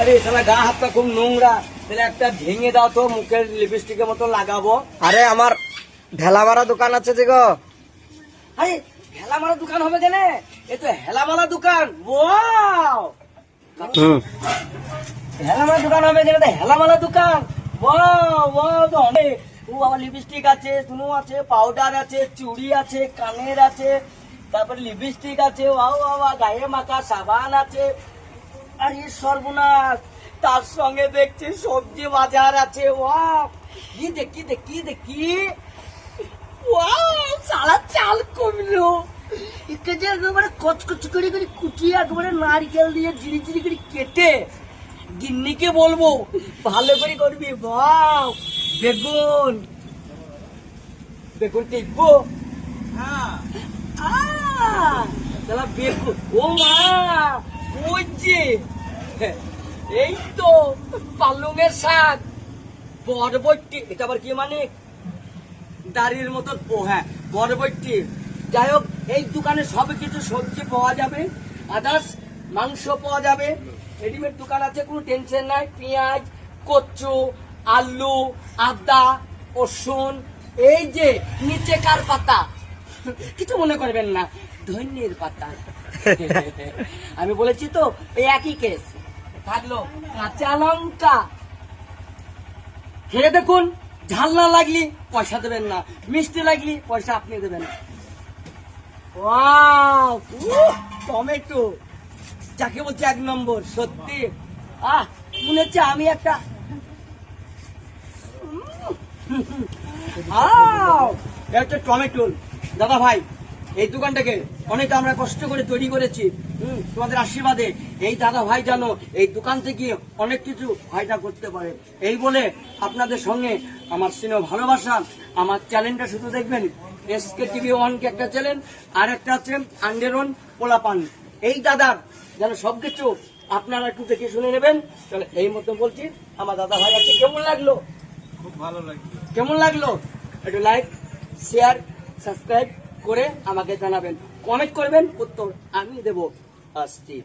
আরে শালা গা হাতটা খুব নোংরা। তাহলে একটা ভেঙে দাও তো মুখের লিপস্টিকের মতো লাগাবো। আরে আমার ঢেলা মারা দোকান আছে যে গো। আরে হেলা মারা দোকান হবে কেন? এ তো হেলা মারা দোকান। ওয়াও! হুম। হেলা মারা দোকান হবে কেন তো হেলা মারা দোকান? ওয়াও ওয়াও তো অনেক। ও আমার লিপস্টিক আছে স্নো আছে পাউডার আছে চুড়ি আছে কানের আছে তারপরে লিপস্টিক আছে ওয়াও বাবা গায়ে মাখা সাবান আছে। আরে সর্বনাশ তার সঙ্গে দেখছি সবজি বাজার আছে ওয়াও। কি দেখি দেখি দেখি ওয়াও সারা চাল কমলো। একে যে একেবারে কচকচ করে করে কুচিয়ে একেবারে নারকেল দিয়ে জিরি জিরি করে কেটে গিন্নিকে বলব ভালো করে করবি বাও বেগুন। বেগুন টিকবো শালা বেগুন ও মা। ওই এই তো পালুঙের শাক। বরবটি, এটা আবার কি মানে? দাড়ির মতো ও হ্যাঁ বরবটি। যাই হোক, এই দোকানে সব কিছু সবজি পাওয়া যাবে। আদার্স মাংস পাওয়া যাবে। রেডিমেড দোকান আছে, কোনো টেনশন নাই। পেঁয়াজ, কচু, আলু, আদা, রসুন, এই যে নিচে কার পাতা। কিছু মনে করবেন না, ধন্যের পাতা। আমি বলেছি তো, এই একই কেস থাকল কাঁচা লঙ্কা। খেয়ে দেখুন ঝাল না লাগলি, পয়সা দেবেন না। মিষ্টি লাগলি, পয়সা আপনি দেবেন টমেটো। যাকে বলছে এক নম্বর, সত্যি। আহ, মনে হচ্ছে আমি একটা হচ্ছে টমেটো। দাদা ভাই এই দোকানটাকে অনেক আমরা কষ্ট করে তৈরি করেছি হুম, তোমাদের আশীর্বাদে। এই দাদা ভাই জানো এই দোকান থেকে অনেক কিছু ফায়দা করতে পারে। এই বলে আপনাদের সঙ্গে আমার স্নেহ ভালোবাসা আমার চ্যানেলটা শুধু দেখবেন এসকে টিভি ওয়ান কে একটা চ্যানেল আর একটা আছে আন্ডেরন পোলাপান। এই দাদার যেন সবকিছু আপনারা একটু দেখে শুনে নেবেন। তাহলে এই মতো বলছি আমার দাদা ভাই আছে কেমন লাগল? খুব ভালো লাগছে কেমন লাগল? একটু লাইক শেয়ার সাবস্ক্রাইব করে আমাকে জানাবেন। কমেন্ট করবেন উত্তর আমি দেব। আসছি